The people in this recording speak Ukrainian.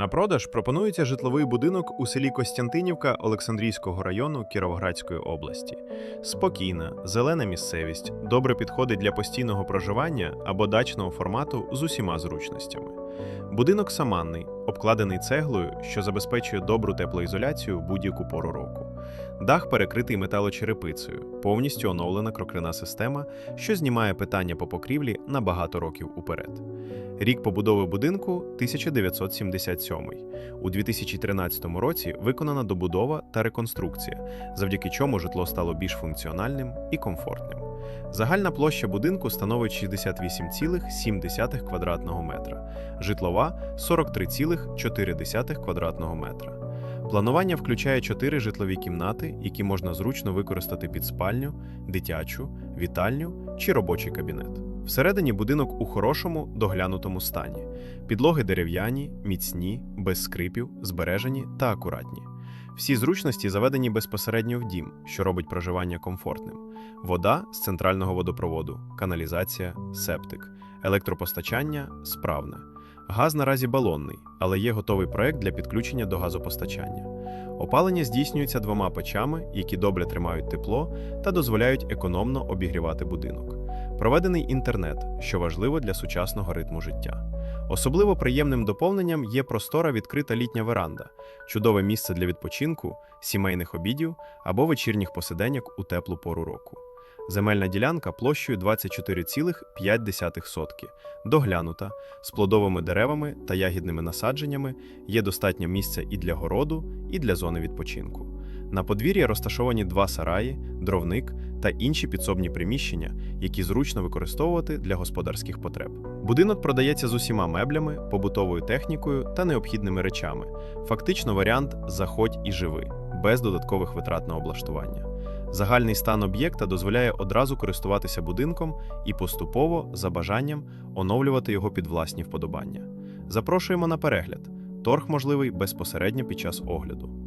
На продаж пропонується житловий будинок у селі Костянтинівка Олександрійського району Кіровоградської області. Спокійна, зелена місцевість, добре підходить для постійного проживання або дачного формату з усіма зручностями. Будинок саманний, обкладений цеглою, що забезпечує добру теплоізоляцію в будь-яку пору року. Дах перекритий металочерепицею, повністю оновлена крокрина система, що знімає питання по покрівлі на багато років уперед. Рік побудови будинку 1977. У 2013 році виконана добудова та реконструкція, завдяки чому житло стало більш функціональним і комфортним. Загальна площа будинку становить 68,7 квадратного метра, житлова 43,4 квадратного метра. Планування включає чотири житлові кімнати, які можна зручно використати під спальню, дитячу, вітальню чи робочий кабінет. Всередині будинок у хорошому доглянутому стані. Підлоги дерев'яні, міцні, без скрипів, збережені та акуратні. Всі зручності заведені безпосередньо в дім, що робить проживання комфортним. Вода з центрального водопроводу, каналізація, септик, електропостачання справне. Газ наразі балонний, але є готовий проект для підключення до газопостачання. Опалення здійснюється двома печами, які добре тримають тепло та дозволяють економно обігрівати будинок. Проведений інтернет, що важливо для сучасного ритму життя. Особливо приємним доповненням є простора відкрита літня веранда, чудове місце для відпочинку, сімейних обідів або вечірніх посиденьок у теплу пору року. Земельна ділянка площею 24,5 сотки, доглянута, з плодовими деревами та ягідними насадженнями, є достатньо місця і для городу, і для зони відпочинку. На подвір'ї розташовані два сараї, дровник та інші підсобні приміщення, які зручно використовувати для господарських потреб. Будинок продається з усіма меблями, побутовою технікою та необхідними речами. Фактично варіант заходь і живи, без додаткових витрат на облаштування. Загальний стан об'єкта дозволяє одразу користуватися будинком і поступово, за бажанням, оновлювати його під власні вподобання. Запрошуємо на перегляд. Торг можливий безпосередньо під час огляду.